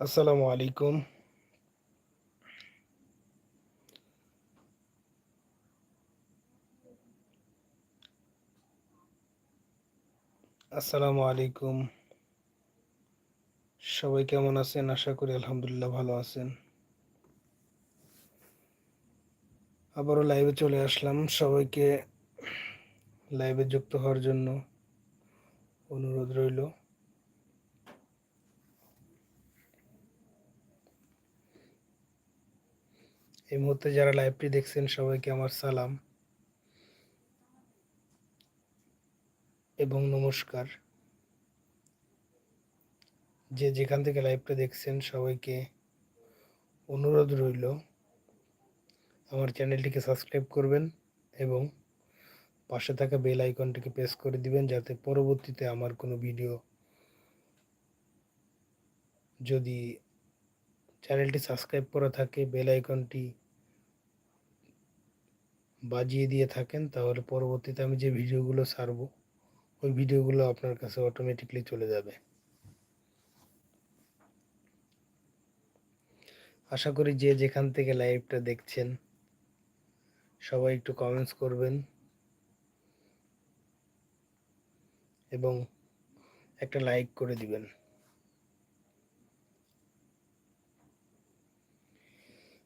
আসসালামু আলাইকুম। আসসালামু আলাইকুম। সবাই কেমন আছেন? আশা করি আলহামদুলিল্লাহ ভালো আছেন। আবারও লাইভে চলে আসলাম। সবাইকে লাইভে যুক্ত হওয়ার জন্য অনুরোধ রইল। এই মুহূর্তে যারা লাইভটি দেখছেন, সবাইকে আমার সালাম এবং নমস্কার। যে যেখান থেকে লাইভটা দেখছেন, সবাইকে অনুরোধ রইল, আমার চ্যানেলটিকে সাবস্ক্রাইব করবেন এবং পাশে থাকা বেল আইকনটিকে প্রেস করে দিবেন, যাতে পরবর্তীতে আমার কোনো ভিডিও যদি চ্যানেলটি সাবস্ক্রাইব করা থাকে বেল আইকনটি বাজিয়ে দিয়ে থাকেন, তাহলে পরবর্তীতে আমি যে ভিডিওগুলো ছাড়বো ওই ভিডিওগুলো আপনার কাছে অটোমেটিকলি চলে যাবে। আশা করি যে যেখান থেকে লাইভটা দেখছেন, সবাই একটু কমেন্টস করবেন। এবং একটা লাইক করে দিবেন।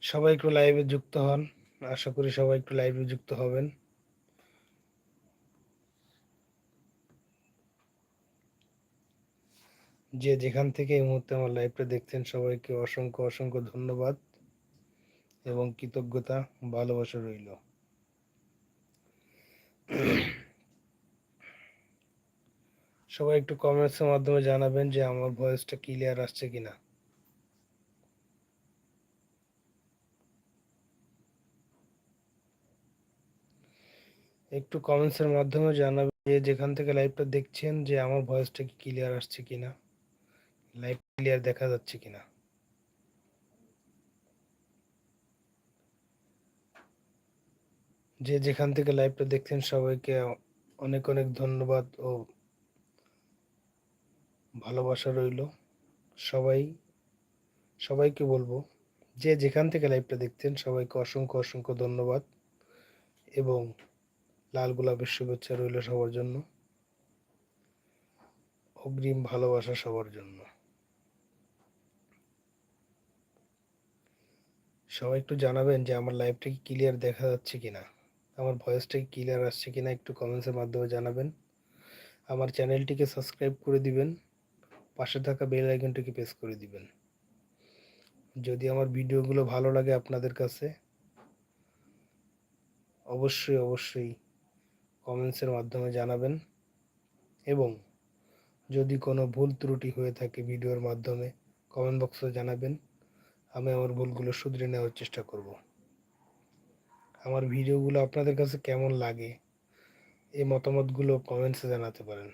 সবাই একটু লাইভে যুক্ত হন। আশা করি সবাই একটু লাইভে যুক্ত হবেন। যে যেখান থেকে এই মুহূর্তে আমার লাইভটা দেখছেন, সবাইকে অসংখ্য অসংখ্য ধন্যবাদ এবং কৃতজ্ঞতা, ভালোবাসা রইল। সবাই একটু কমেন্টসের মাধ্যমে জানাবেন যে আমার ভয়েসটা ক্লিয়ার আসছে কিনা। একটু কমেন্টসের মাধ্যমে জানাবেন যে যেখান থেকে লাইভটা দেখছেন যে আমার ভয়েসটা কি ক্লিয়ার আসছে কিনা লাইভ ক্লিয়ার দেখা যাচ্ছে কিনা। যে যেখান থেকে লাইভটা দেখছেন সবাইকে অনেক অনেক ধন্যবাদ ও ভালোবাসা রইল। সবাই, সবাইকে বলব যে যেখান থেকে লাইভটা দেখছেন সবাইকে অসংখ্য অসংখ্য ধন্যবাদ এবং লাল গোলাপের শুভেচ্ছা রইল সবার জন্য। অগ্রিম ভালোবাসা সবার জন্য। সবাই একটু জানাবেন যে আমার লাইভটা কি ক্লিয়ার দেখা যাচ্ছে কিনা? আমার ভয়েসটা কি ক্লিয়ার আসছে কিনা একটু কমেন্টসের মাধ্যমে জানাবেন। আমার চ্যানেলটিকে সাবস্ক্রাইব করে দিবেন। পাশে থাকা বেল আইকনটিকে প্রেস করে দিবেন। যদি আমার ভিডিওগুলো ভালো লাগে আপনাদের কাছে, অবশ্যই অবশ্যই কমেন্টসের মাধ্যমে জানাবেন এবং যদি কোনো ভুল ত্রুটি হয়ে থাকে ভিডিওর মাধ্যমে কমেন্ট বক্সে জানাবেন। আমি আমার ভুলগুলো শুধরে নেওয়ার চেষ্টা করব। আমার ভিডিওগুলো আপনাদের কাছে কেমন লাগে এই মতামতগুলো কমেন্টসে জানাতে পারেন।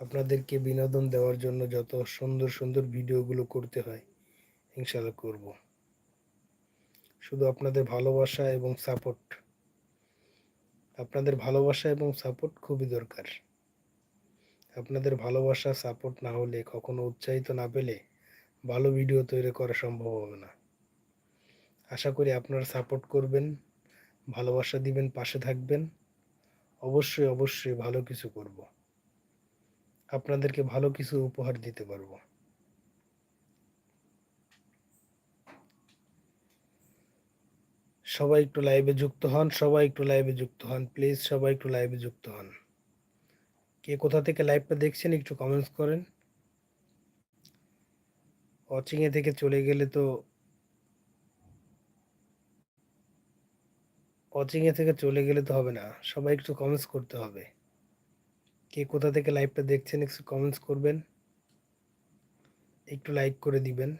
আপনাদেরকে বিনোদন দেওয়ার জন্য যত সুন্দর সুন্দর ভিডিওগুলো করতে হয় ইনশাল্লাহ করব। শুধু আপনাদের ভালোবাসা এবং সাপোর্ট আপনাদের ভালোবাসা এবং সাপোর্ট খুবই দরকার। আপনাদের ভালোবাসা সাপোর্ট না হলে, কখনো উৎসাহিত না পেলে, ভালো ভিডিও তৈরি করা সম্ভব হবে না। আশা করি আপনারা সাপোর্ট করবেন, ভালোবাসা দিবেন, পাশে থাকবেন। অবশ্যই অবশ্যই ভালো কিছু করব। আপনাদেরকে ভালো কিছু উপহার দিতে পারব। সবাই একটু লাইভে যুক্ত হন, সবাই একটু লাইভে যুক্ত হন প্লিজ সবাই একটু লাইভে যুক্ত হন। কে কোথা থেকে লাইভটা দেখছেন একটু কমেন্টস করেন। ওয়াচিংয়ে থেকে চলে গেলে তো ওয়াচিংয়ে থেকে চলে গেলে তো হবে না, সবাই একটু কমেন্টস করতে হবে। কে কোথা থেকে লাইভটা দেখছেন একটু কমেন্টস করবেন। একটু লাইক করে দিবেন।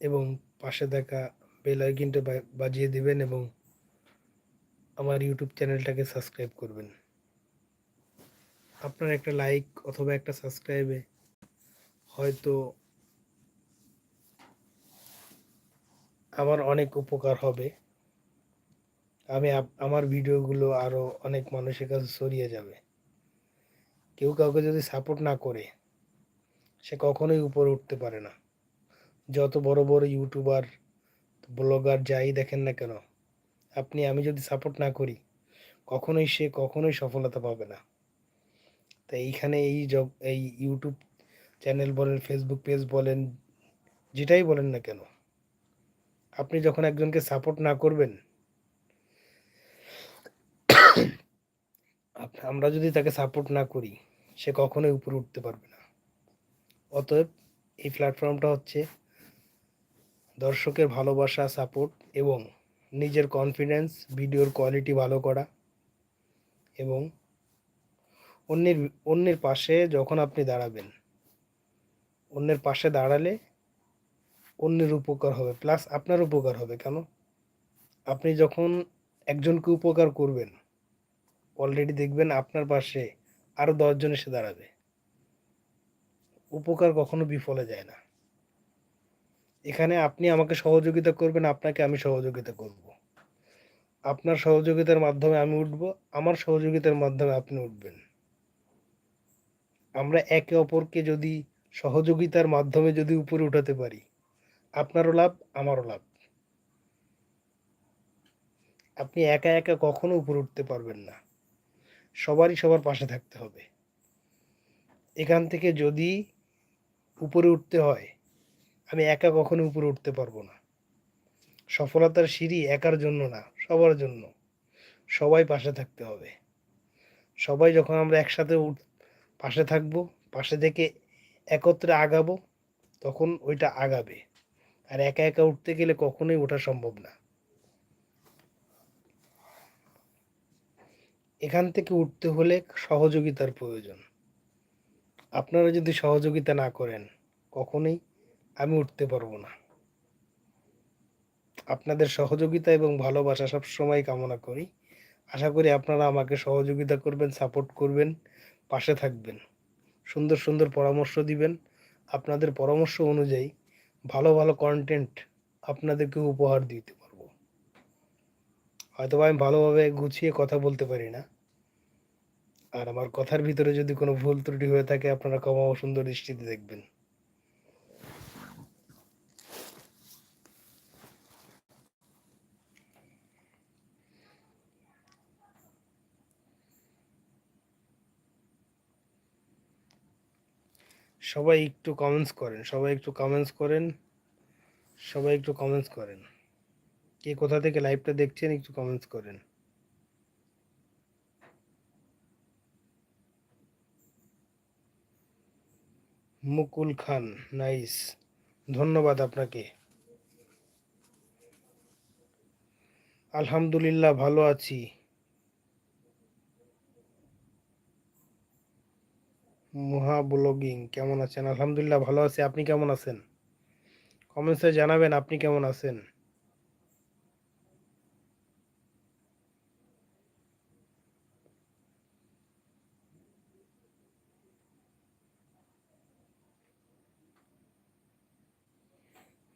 এবং পাশে দেখা বেল আইকনটা বাজিয়ে দিবেন এবং আমার ইউটিউব চ্যানেলটাকে সাবস্ক্রাইব করবেন। আপনার একটা লাইক অথবা একটা সাবস্ক্রাইবে হয়তো আমার অনেক উপকার হবে। আমি আমার ভিডিওগুলো আরও অনেক মানুষের কাছে ছড়িয়ে যাবে। কেউ কাউকে যদি সাপোর্ট না করে, সে কখনোই উপরে উঠতে পারে না। যত বড় বড় ইউটিউবার ব্লগার যাই দেখেন না কেন, আপনি, আমি যদি সাপোর্ট না করি, কখনোই সে কখনোই সফলতা পাবে না। তাই এইখানে এই জগ এই ইউটিউব চ্যানেল বলেন ফেসবুক পেজ বলেন, যেটাই বলেন না কেন, আপনি যখন একজনকে সাপোর্ট না করবেন আমরা যদি তাকে সাপোর্ট না করি, সে কখনোই উপরে উঠতে পারবে না। অতএব এই প্ল্যাটফর্মটা হচ্ছে দর্শকের ভালোবাসা সাপোর্ট এবং নিজের কনফিডেন্স ভিডিওর কোয়ালিটি ভালো করা এবং অন্যের অন্যের পাশে যখন আপনি দাঁড়াবেন, অন্যের পাশে দাঁড়ালে অন্যের উপকার হবে প্লাস আপনার উপকার হবে। কেন? আপনি যখন একজনকে উপকার করবেন অলরেডি দেখবেন আপনার পাশে আরও দশজন এসে দাঁড়াবে। উপকার কখনো বিফলে যায় না। এখানে আপনি আমাকে সহযোগিতা করবেন, আপনাকে আমি সহযোগিতা করব। আপনার সহযোগিতার মাধ্যমে আমি উঠব, আমার সহযোগিতার মাধ্যমে আপনি উঠবেন। আমরা একে অপরকে যদি সহযোগিতার মাধ্যমে যদি উপরে উঠাতে পারি, আপনারও লাভ, আমারও লাভ। আপনি একা একা কখনো উপরে উঠতে পারবেন না। সবারই সবার পাশে থাকতে হবে। এখান থেকে যদি উপরে উঠতে হয় আমি একা কখনো উপরে উঠতে পারব না। সফলতার সিঁড়ি একার জন্য না, সবার জন্য। সবাই পাশে থাকতে হবে। সবাই যখন আমরা একসাথে উঠ- পাশে থাকব, পাশে থেকে একত্রে আগাবো, তখন ওইটা আগাবে। আর একা একা উঠতে গেলে কখনোই ওঠা সম্ভব না। এখান থেকে উঠতে হলে সহযোগিতার প্রয়োজন। আপনারা যদি সহযোগিতা না করেন, কখনোই আমি উঠতে পারব না। আপনাদের সহযোগিতা এবং ভালোবাসা সব সময় কামনা করি। আশা করি আপনারা আমাকে সহযোগিতা করবেন সাপোর্ট করবেন, পাশে থাকবেন। সুন্দর সুন্দর পরামর্শ দিবেন। আপনাদের পরামর্শ অনুযায়ী ভালো ভালো কন্টেন্ট আপনাদেরকে উপহার দিতে পারব। হয়তো আমি ভালোভাবে গুছিয়ে কথা বলতে পারি না। আর আমার কথার ভিতরে যদি কোনো ভুল ত্রুটি হয়ে থাকে, আপনারা ক্ষমা সুন্দর দৃষ্টিতে দেখবেন। সবাই একটু কমেন্টস করেন, সবাই একটু কমেন্টস করেন, সবাই একটু কমেন্টস করেন। কে কোথা থেকে লাইভটা দেখছেন একটু কমেন্টস করেন। মুকুল খান নাইস ধন্যবাদ আপনাকে। আলহামদুলিল্লাহ, ভালো আছি। মুহা ব্লগিং কেমন আছেন? আলহামদুলিল্লাহ ভালো আছি। আপনি কেমন আছেন? কমেন্টসে জানাবেন আপনি কেমন আছেন?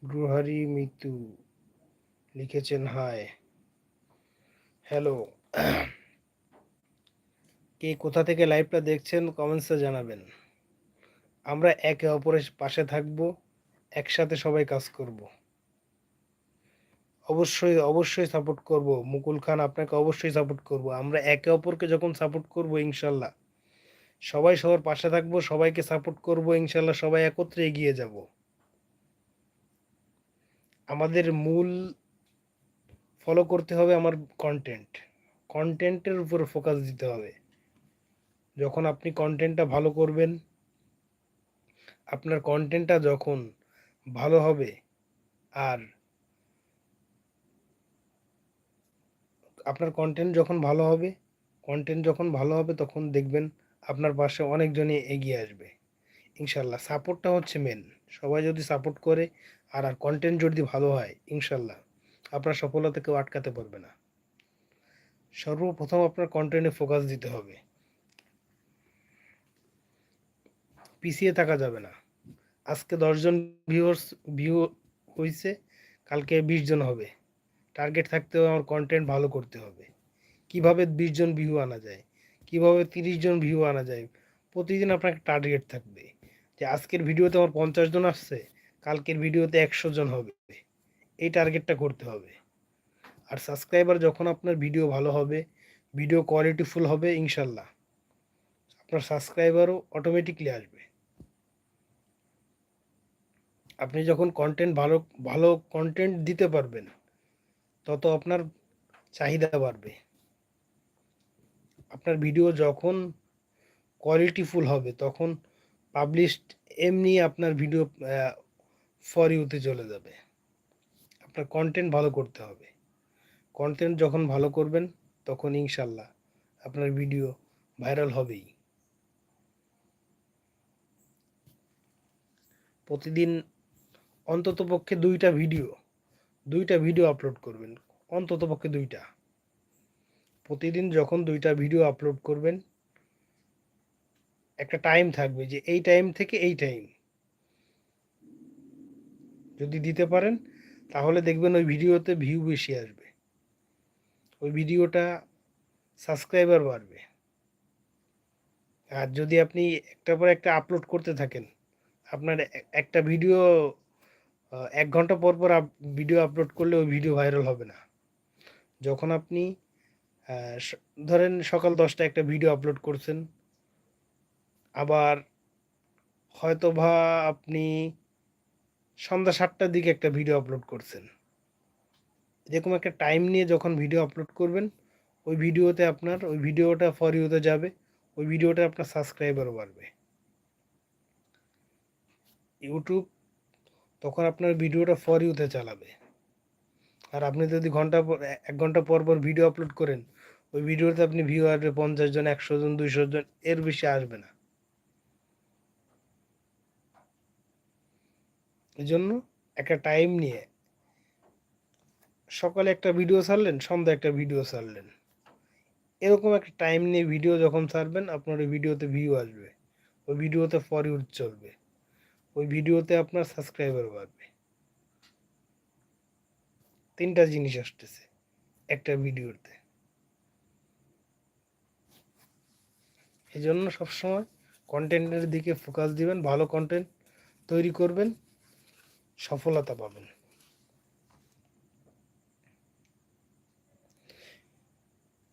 ব্রুহারি মিতু লিখেছেন হাই হ্যালো কে কোথা থেকে লাইভটা দেখছেন কমেন্টসে জানাবেন। আমরা একে অপরের পাশে থাকব, একসাথে সবাই কাজ করব। অবশ্যই অবশ্যই সাপোর্ট করব। মুকুল খান, আপনাকে অবশ্যই সাপোর্ট করব। আমরা একে অপরকে যখন সাপোর্ট করব, ইনশাল্লাহ। সবাই সবার পাশে থাকব, সবাইকে সাপোর্ট করব, ইনশাল্লাহ সবাই একত্রে এগিয়ে যাব। আমাদের মূল ফলো করতে হবে আমার কন্টেন্ট কন্টেন্টের উপর ফোকাস দিতে হবে। যখন আপনি কন্টেন্টটা ভালো করবেন, আপনার কন্টেন্টটা যখন ভালো হবে আর আপনার কন্টেন্ট যখন ভালো হবে কন্টেন্ট যখন ভালো হবে তখন দেখবেন আপনার পাশে অনেকজনই এগিয়ে আসবে। ইনশাল্লাহ, সাপোর্টটা হচ্ছে মেন সবাই যদি সাপোর্ট করে আর আর কন্টেন্ট যদি ভালো হয়, ইনশাল্লাহ, আপনার সফলতা কেউ আটকাতে পারবে না। সর্বপ্রথম আপনার কন্টেন্টে ফোকাস দিতে হবে। পিছিয়ে থাকা যাবে না। আজকে দশজন ভিউয়ার্স ভিউ হয়েছে কালকে বিশ জন হবে। টার্গেট থাকতে হবে, আমার কন্টেন্ট ভালো করতে হবে। কীভাবে বিশ জন ভিউ আনা যায়? কীভাবে তিরিশ জন ভিউ আনা যায়? প্রতিদিন আপনার টার্গেট থাকবে। যে আজকের ভিডিওতে আমার পঞ্চাশ জন আসছে, কালকের ভিডিওতে একশো জন হবে। এই টার্গেটটা করতে হবে। আর সাবস্ক্রাইবার যখন আপনার ভিডিও ভালো হবে ভিডিও কোয়ালিটিফুল হবে, ইনশাল্লাহ। আপনার সাবস্ক্রাইবারও অটোমেটিকলি আসবে। আপনি যখন কন্টেন্ট ভালো ভালো কন্টেন্ট দিতে পারবেন, তত আপনার চাহিদা বাড়বে। আপনার ভিডিও যখন কোয়ালিটিফুল হবে, তখন পাবলিশড এমনি আপনার ভিডিও ফর ইউতে চলে যাবে। আপনার কন্টেন্ট ভালো করতে হবে। কন্টেন্ট যখন ভালো করবেন, তখন ইনশাল্লাহ আপনার ভিডিও ভাইরাল হবেই। প্রতিদিন অন্তত পক্ষে দুইটা ভিডিও দুইটা ভিডিও আপলোড করবেন অন্তত পক্ষে দুইটা। প্রতিদিন যখন দুইটা ভিডিও আপলোড করবেন, একটা টাইম থাকবে যে এই টাইম থেকে এই টাইম যদি দিতে পারেন, তাহলে দেখবেন ওই ভিডিওতে ভিউ বেশি আসবে। ওই ভিডিওটা সাবস্ক্রাইবার বাড়বে। আর যদি আপনি একটার পর একটা আপলোড করতে থাকেন, আপনার একটা ভিডিও এক ঘণ্টা পর পর ভিডিও আপলোড করলে ওই ভিডিও ভাইরাল হবে না। যখন আপনি ধরেন সকাল দশটা একটা ভিডিও আপলোড করছেন, আবার হয়তো বা আপনি সন্ধ্যা সাতটার দিকে একটা ভিডিও আপলোড করছেন। এরকম একটা টাইম নিয়ে যখন ভিডিও আপলোড করবেন, ওই ভিডিওতে আপনার, ওই ভিডিওটা ফর ইউতে যাবে, ওই ভিডিওটা আপনার সাবস্ক্রাইবারও বাড়বে। ইউটিউব তখন আপনার ভিডিওটা ফর ইউতে চালাবে। আর আপনি যদি ঘণ্টা পর, এক ঘণ্টা পর পর ভিডিও আপলোড করেন, ওই ভিডিওতে আপনি ভিউ আসবে পঞ্চাশ জন, একশো জন, দুইশো জন, এর বেশি আসবে না। এই জন্য একটা টাইম নিয়ে সকালে একটা ভিডিও ছাড়লেন, সন্ধ্যা একটা ভিডিও ছাড়লেন। এরকম একটা টাইম নিয়ে ভিডিও যখন ছাড়বেন, আপনার ওই ভিডিওতে ভিউ আসবে। ওই ভিডিওতে ফর ইউজ চলবে। ওই ভিডিওতে আপনার সাবস্ক্রাইবার বাড়বে। তিনটা জিনিস আসতেছে একটা ভিডিওতে। এই জন্য সবসময় কন্টেন্টের দিকে ফোকাস দিবেন, ভালো কন্টেন্ট তৈরি করবেন, সফলতা পাবেন।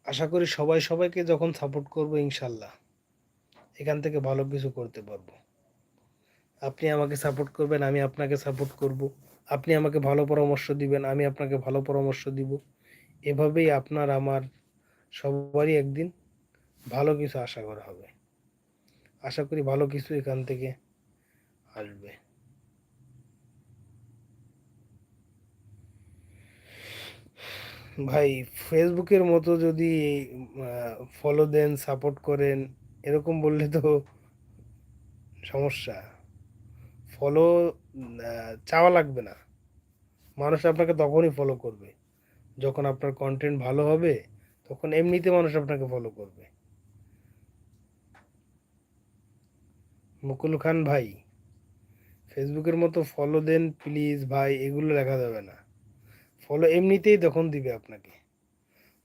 আশা করি সবাই সবাইকে যখন সাপোর্ট করব ইনশাল্লাহ, এখান থেকে ভালো কিছু করতে পারব। আপনি আমাকে সাপোর্ট করবেন, আমি আপনাকে সাপোর্ট করব। আপনি আমাকে ভালো পরামর্শ দিবেন, আমি আপনাকে ভালো পরামর্শ দিব। এভাবেই আপনার আমার সবারই একদিন ভালো কিছু আশা করা হবে। আশা করি ভালো কিছু এখান থেকে আসবে। ভাই, ফেসবুকের মতো যদি ফলো দেন সাপোর্ট করেন, এরকম বললে তো সমস্যা। ফলো চাওয়া লাগবে না। মানুষ আপনাকে তখনই ফলো করবে। যখন আপনার কন্টেন্ট ভালো হবে, তখন এমনিতে মানুষ আপনাকে ফলো করবে। মুকুল খান ভাই ফেসবুকের মতো ফলো দেন প্লিজ ভাই, এগুলো লেখা যাবে না। ফলো এমনিতেই তখন দিবে আপনাকে।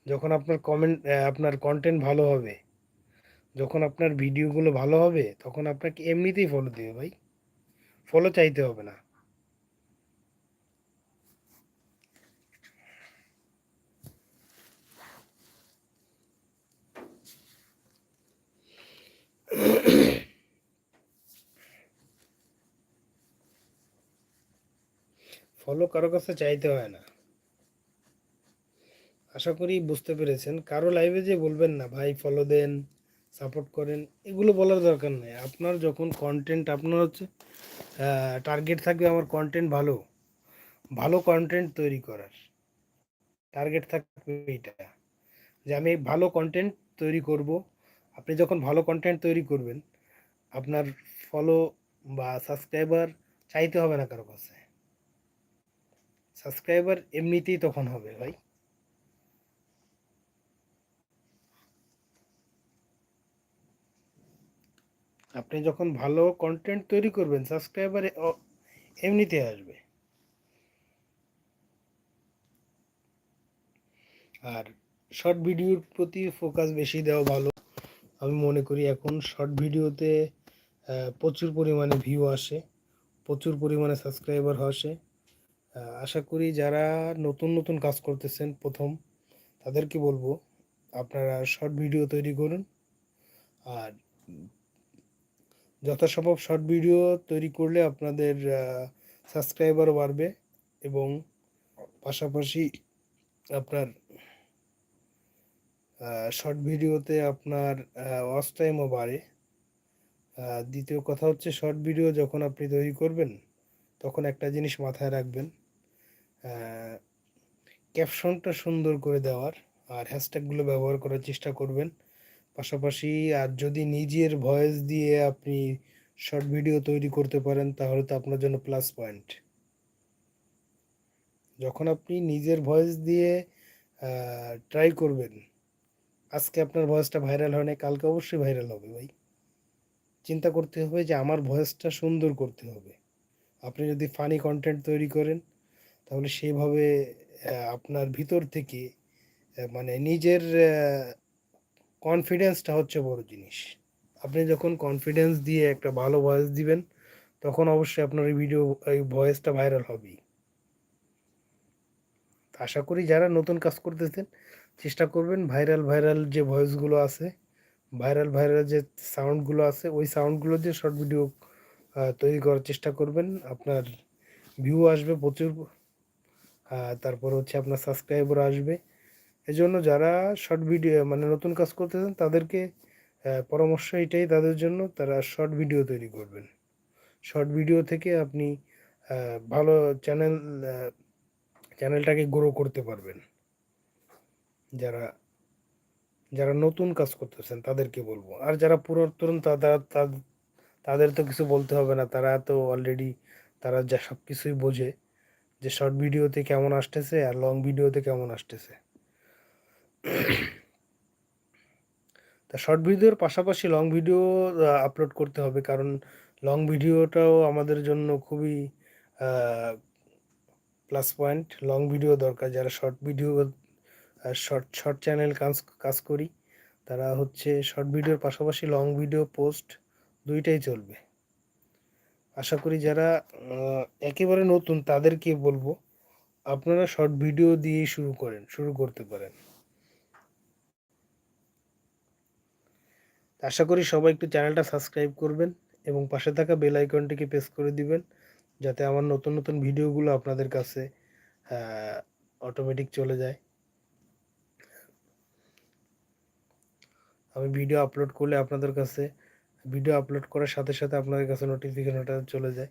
যখন আপনার কমেন্ট আপনার কন্টেন্ট ভালো হবে, যখন আপনার ভিডিওগুলো ভালো হবে, তখন আপনাকে এমনিতেই ফলো দেবে ভাই। ফলো চাইতে হবে না। ফলো কারও কাছে চাইতে হয় না। আশা করি বুঝতে পেরেছেন। কারও লাইভে যে বলবেন না, ভাই ফলো দেন। সাপোর্ট করেন, এগুলো বলার দরকার নেই। আপনার যখন কন্টেন্ট আপনার হচ্ছে টার্গেট থাকবে আমার কন্টেন্ট ভালো। ভালো কন্টেন্ট তৈরি করার। টার্গেট থাকবে এইটা। যে আমি ভালো কন্টেন্ট তৈরি করব। আপনি যখন ভালো কন্টেন্ট তৈরি করবেন, আপনার ফলো বা সাবস্ক্রাইবার চাইতে হবে না কারও কাছে। সাবস্ক্রাইবার এমনিতেই তখন হবে ভাই। আপনি যখন ভালো কন্টেন্ট তৈরি করবেন সাবস্ক্রাইবার এমনিতে আসবে। আর শর্ট ভিডিওর প্রতি ফোকাস বেশি দেওয়া ভালো। আমি মনে করি এখন শর্ট ভিডিওতে প্রচুর পরিমাণে ভিউ আসে, প্রচুর পরিমাণে সাবস্ক্রাইবার আসে। আশা করি যারা নতুন নতুন কাজ করতেছেন প্রথম, তাদেরকে বলব, আপনারা শর্ট ভিডিও তৈরি করুন। আর যথাসম্ভব শর্ট ভিডিও তৈরি করলে আপনাদের সাবস্ক্রাইবারও বাড়বে এবং পাশাপাশি আপনার শর্ট ভিডিওতে আপনার ওয়াচ টাইমও বাড়ে। দ্বিতীয় কথা হচ্ছে শর্ট ভিডিও যখন আপনি তৈরি করবেন, তখন একটা জিনিস মাথায় রাখবেন ক্যাপশনটা সুন্দর করে দেওয়ার আর হ্যাশট্যাগুলো ব্যবহার করার চেষ্টা করবেন। পাশাপাশি, আর যদি নিজের ভয়েস দিয়ে আপনি শর্ট ভিডিও তৈরি করতে পারেন, তাহলে তো আপনার জন্য প্লাস পয়েন্ট যখন আপনি নিজের ভয়েস দিয়ে ট্রাই করবেন, আজকে আপনার ভয়েসটা ভাইরাল হয় না কালকে অবশ্যই ভাইরাল হবে ভাই। চিন্তা করতে হবে যে আমার ভয়েসটা সুন্দর করতে হবে। আপনি যদি ফানি কন্টেন্ট তৈরি করেন, তাহলে সেভাবে আপনার ভিতর থেকে মানে নিজের কনফিডেন্সটা হচ্ছে বড় জিনিস। আপনি যখন কনফিডেন্স দিয়ে একটা ভালো ভয়েস দিবেন, তখন অবশ্যই আপনার এই ভিডিও এই ভয়েসটা ভাইরাল হবেই। আশা করি যারা নতুন কাজ করতেছেন, চেষ্টা করবেন ভাইরাল ভাইরাল যে ভয়েসগুলো আছে ভাইরাল ভাইরাল যে সাউন্ডগুলো আছে, ওই সাউন্ডগুলো দিয়ে শর্ট ভিডিও তৈরি করার চেষ্টা করবেন। আপনার ভিউ আসবে প্রচুর তারপর হচ্ছে আপনার সাবস্ক্রাইবার আসবে। এজন্য যারা শর্ট ভিডিও মানে নতুন কাজ করতেছেন, তাদেরকে পরামর্শ এটাই তাদের জন্য, তারা শর্ট ভিডিও তৈরি করবেন। শর্ট ভিডিও থেকে আপনি ভালো চ্যানেল চ্যানেলটাকে গ্রো করতে পারবেন। যারা যারা নতুন কাজ করতেছেন, তাদেরকে বলব। আর যারা পুরাতন, তারা তাদের তো কিছু বলতে হবে না। তারা তো অলরেডি তারা যা সব কিছুই বোঝে যে শর্ট ভিডিওতে কেমন আসতেছে আর লং ভিডিওতে কেমন আসতেছে। তা শর্ট ভিডিওর পাশাপাশি লং ভিডিও আপলোড করতে হবে। কারণ লং ভিডিওটাও আমাদের জন্য খুবই প্লাস পয়েন্ট লং ভিডিও দরকার। যারা short video short short channel কাজ কাজ করি, তারা হচ্ছে শর্ট ভিডিওর পাশাপাশি লং ভিডিও পোস্ট দুইটাই চলবে। আশা করি যারা একেবারে নতুন তাদেরকে বলব, আপনারা শর্ট ভিডিও দিয়েই শুরু করেন, শুরু করতে পারেন। আশা করি সবাই একটু চ্যানেলটা সাবস্ক্রাইব করবেন এবং পাশে থাকা বেল আইকনটিকে প্রেস করে দিবেন, যাতে আমার নতুন নতুন ভিডিওগুলো আপনাদের কাছে অটোমেটিক চলে যায়। আমি ভিডিও আপলোড করলে আপনাদের কাছে, ভিডিও আপলোড করার সাথে সাথে আপনাদের কাছে নোটিফিকেশনটা চলে যায়।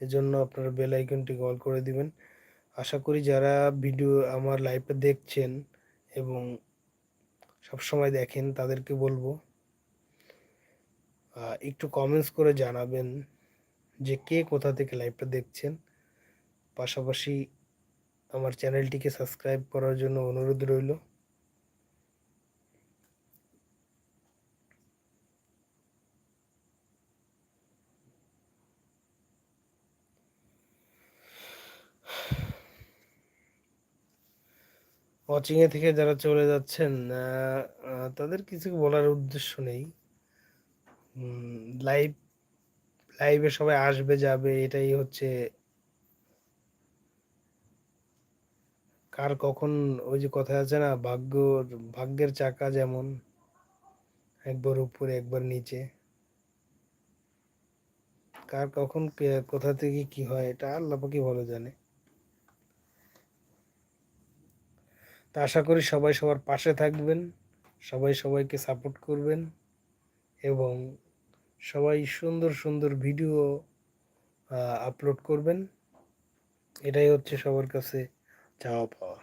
এজন্য আপনারা বেল আইকনটি অল করে দিবেন। আশা করি যারা ভিডিও আমার লাইভে দেখছেন এবং সব সময় দেখেন, তাদেরকে বলব একটু কমেন্টস করে জানাবেন যে কে কোথা থেকে লাইভটা দেখছেন। পাশাপাশি আমার চ্যানেলটিকে সাবস্ক্রাইব করার জন্য অনুরোধ রইল। ওয়াচিংয়ে থেকে যারা চলে যাচ্ছেন তাদের কিছু বলার উদ্দেশ্য নেই। লাইভ লাইভে সবাই আসবে, যাবে, এটাই হচ্ছে কার কখন ওই যে কথা আছে না ভাগ্য ভাগ্যের চাকা যেমন, একবার উপরে, একবার নিচে। কার কখন কোথা থেকে কি হয়, এটা আল্লাহ ভালো জানে। তা আশা করি সবাই সবার পাশে থাকবেন, সবাই সবাইকে সাপোর্ট করবেন এবং সবাই সুন্দর সুন্দর ভিডিও আপলোড করবেন। এটাই হচ্ছে সবার কাছে চাওয়া পাওয়া।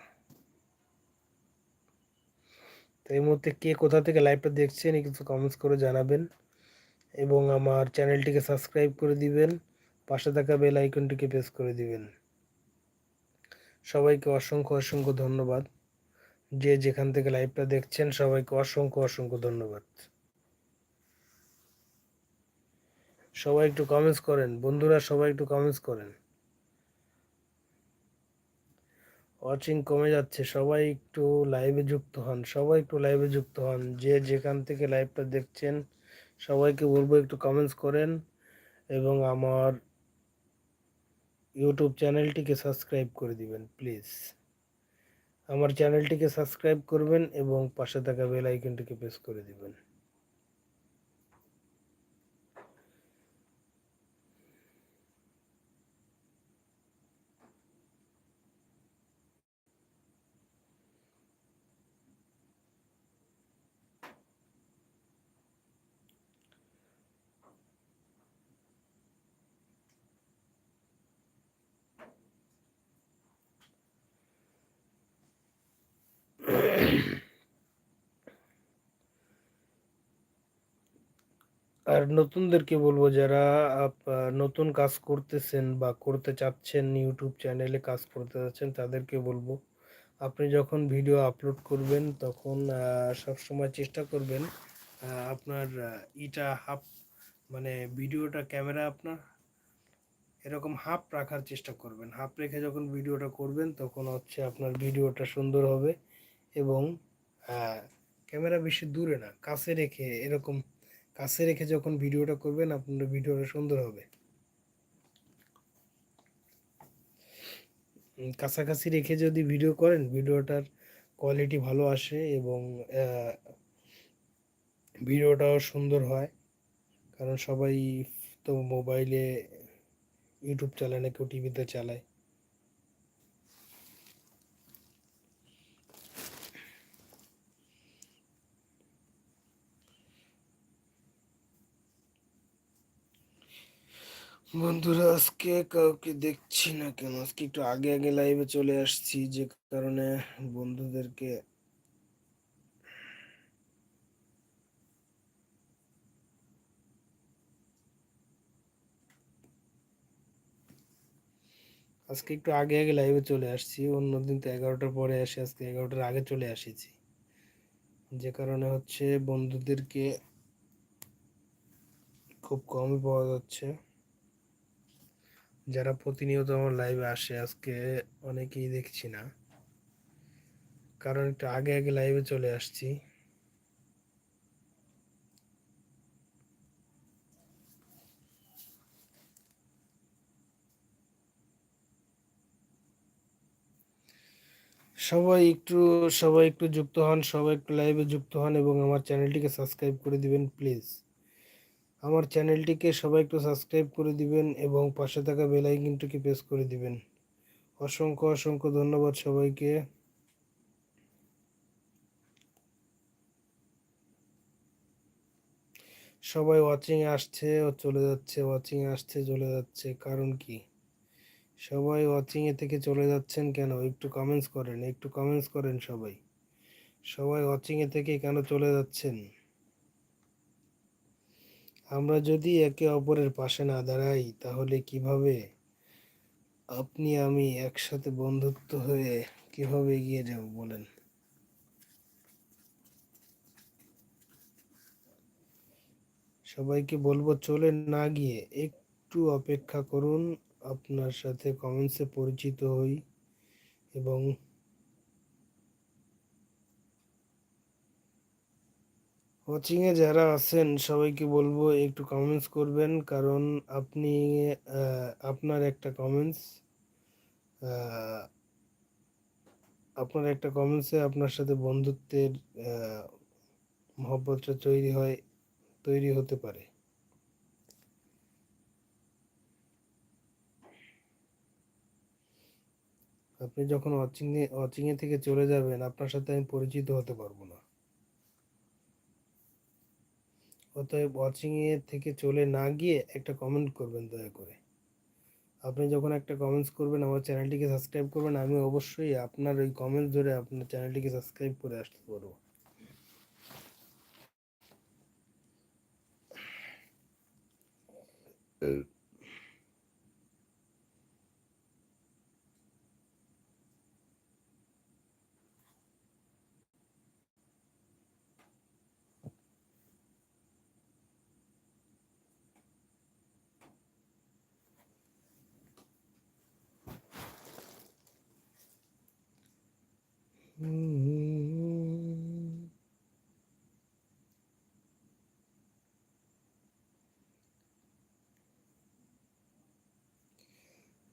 তো এই মুহূর্তে কে কোথা থেকে লাইভটা দেখছেন কিছু কমেন্টস করে জানাবেন। এবং আমার চ্যানেলটিকে সাবস্ক্রাইব করে দিবেন। পাশে থাকা বেল আইকনটিকে প্রেস করে দিবেন। সবাইকে অসংখ্য অসংখ্য ধন্যবাদ। যে যেখান থেকে লাইভটা দেখছেন, সবাইকে অসংখ্য অসংখ্য ধন্যবাদ। সবাই একটু কমেন্টস করেন। বন্ধুরা, সবাই একটু কমেন্টস করেন। ওয়াচিং কমে যাচ্ছে। সবাই একটু লাইভে যুক্ত হন। সবাই একটু লাইভে যুক্ত হন। যে যেখান থেকে লাইভটা দেখছেন, সবাইকে বলব একটু কমেন্টস করেন এবং আমার ইউটিউব চ্যানেলটিকে সাবস্ক্রাইব করে দিবেন প্লিজ আমার চ্যানেলটিকে সাবস্ক্রাইব করবেন এবং পাশে থাকা বেল আইকনটিকে প্রেস করে দিবেন। আর নতুনদেরকে বলব যারা নতুন কাজ করতেছেন বা করতে চাচ্ছেন, ইউটিউব চ্যানেলে কাজ করতে চাচ্ছেন, তাদেরকে বলব, আপনি যখন ভিডিও আপলোড করবেন, তখন সবসময় চেষ্টা করবেন আপনার ইটা হাফ মানে ভিডিওটা, ক্যামেরা আপনার এরকম হাফ রাখার চেষ্টা করবেন। হাফ রেখে যখন ভিডিওটা করবেন, তখন হচ্ছে আপনার ভিডিওটা সুন্দর হবে এবং ক্যামেরা বেশি দূরে না, কাছে রেখে এরকম কাছে রেখে যখন ভিডিওটা করবেন, আপনার ভিডিওটা সুন্দর হবে। কাছাকাছি রেখে যদি ভিডিও করেন, ভিডিওটার কোয়ালিটি ভালো আসে এবং ভিডিওটাও সুন্দর হয়। কারণ সবাই তো মোবাইলে ইউটিউব চালায় না কেউ টিভিতে চালায়। বন্ধুরা, আজকে কাউকে দেখছি না কেন? আজকে একটু আগে আগে লাইভে চলে আসছি, যে কারণে বন্ধুদেরকে আজকে একটু আগে আগে লাইভে চলে আসছি। অন্যদিন তো এগারোটার পরে আসি, আজকে এগারোটার আগে চলে আসিছি। যে কারণে হচ্ছে বন্ধুদেরকে খুব কমই পাওয়া যাচ্ছে। যারা প্রতিনিয়ত আমার লাইভে আসে, আজকে অনেকেই দেখছি না। কারণ একটু আগে আগে লাইভে চলে আসছি। সবাই একটু সবাই একটু যুক্ত হন, সবাই একটু লাইভে যুক্ত হন এবং আমার চ্যানেলটিকে সাবস্ক্রাইব করে দিবেন প্লিজ আমার চ্যানেলটিকে সবাই একটু সাবস্ক্রাইব করে দিবেন এবং পাশে থাকা বেল আইকনটিকে প্রেস করে দিবেন। অসংখ্য অসংখ্য ধন্যবাদ সবাইকে। সবাই ওয়াচিং আসছে ও চলে যাচ্ছে ওয়াচিং আসছে, চলে যাচ্ছে। কারণ কি? সবাই ওয়াচিং এ থেকে চলে যাচ্ছেন কেন? একটু কমেন্টস করেন, একটু কমেন্টস করেন সবাই। সবাই ওয়াচিং এ থেকে কেন চলে যাচ্ছেন? আমরা যদি একে অপরের পাশে না দাঁড়াই, তাহলে কীভাবে? আপনি আমি একসাথে বন্ধুত্ব হয়ে কীভাবে এগিয়ে যাব বলেন? সবাইকে বলব চলে না গিয়ে একটু অপেক্ষা করুন। আপনার সাথে কমেন্টসে পরিচিত হই এবং ওয়াচিংয়ে যারা আছেন, সবাইকে বলব একটু কমেন্টস করবেন। কারণ আপনি আপনার একটা কমেন্টস আপনার একটা কমেন্টসে আপনার সাথে বন্ধুত্বের মহব্বতটা তৈরি হয়, তৈরি হতে পারে। আপনি যখন ওয়াচিং ওয়াচিংয়ে থেকে চলে যাবেন, আপনার সাথে আমি পরিচিত হতে পারব না। অতএব ওয়াচিং এ থেকে চলে না গিয়ে একটা কমেন্ট করবেন দয়া করে আপনি যখন একটা কমেন্টস করবেন, আমার চ্যানেলটিকে সাবস্ক্রাইব করবেন, আমি অবশ্যই আপনার ওই কমেন্টস ধরে আপনার চ্যানেলটিকে সাবস্ক্রাইব করে আসতে পারব হুম।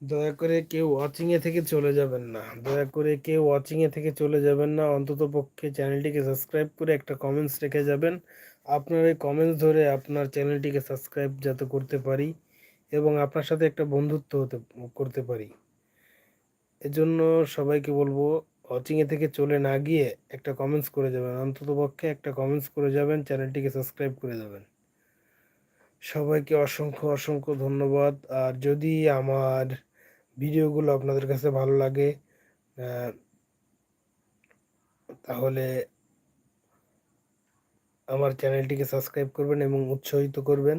দয়া করে কেউ ওয়াচিং এ থেকে চলে যাবেন না। দয়া করে কেউ ওয়াচিং এ থেকে চলে যাবেন না। অন্তত পক্ষে চ্যানেলটিকে সাবস্ক্রাইব করে একটা কমেন্টস রেখে যাবেন। আপনার এই কমেন্টস ধরে আপনার চ্যানেলটিকে সাবস্ক্রাইব যাতে করতে পারি এবং আপনার সাথে একটা বন্ধুত্ব হতে, করতে পারি। এজন্য সবাইকে বলব এ থেকে চলে না গিয়ে একটা কমেন্টস করে যাবেন। অন্তত পক্ষে একটা কমেন্টস করে যাবেন চ্যানেলটিকে সাবস্ক্রাইব করে যাবেন। সবাইকে অসংখ্য অসংখ্য ধন্যবাদ। আর যদি আমার ভিডিওগুলো আপনাদের কাছে ভালো লাগে তাহলে আমার চ্যানেলটিকে সাবস্ক্রাইব করবেন এবং উৎসাহিত করবেন,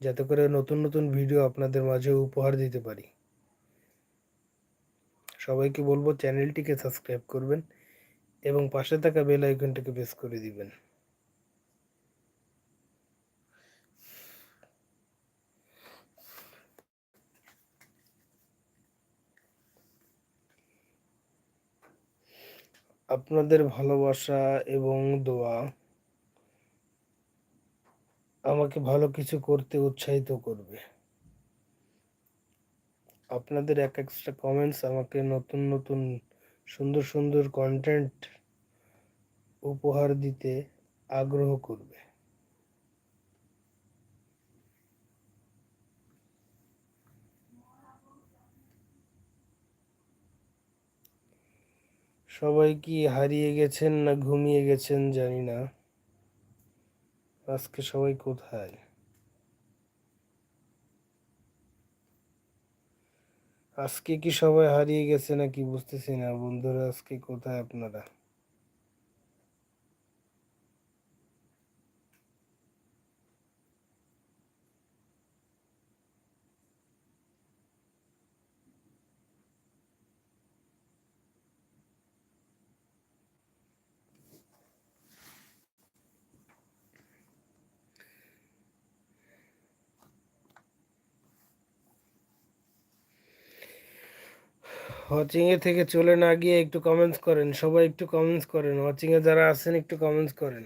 যাতে করে নতুন নতুন ভিডিও আপনাদের মাঝে উপহার দিতে পারি। সবাইকে বলব চ্যানেলটিকে সাবস্ক্রাইব করবেন এবং পাশে থাকা বেল আইকনটাকে প্রেস করে দিবেন। আপনাদের ভালোবাসা এবং দোয়া আমাকে ভালো কিছু করতে উৎসাহিত করবে। আপনাদের এক একটা কমেন্টস আমাকে নতুন নতুন, সুন্দর সুন্দর কন্টেন্ট উপহার দিতে আগ্রহ করবে। সবাই কি হারিয়ে গেছেন না ঘুমিয়ে গেছেন জানি না। আজকে সবাই কোথায়? আজকে কি সবাই হারিয়ে গেছে নাকি বুঝতেছি না। বন্ধুরা আজকে কোথায় আপনারা? এ থেকে চলে না গিয়ে একটু কমেন্টস করেন, সবাই একটু কমেন্টস করেন। এ যারা আছেন একটু কমেন্টস করেন।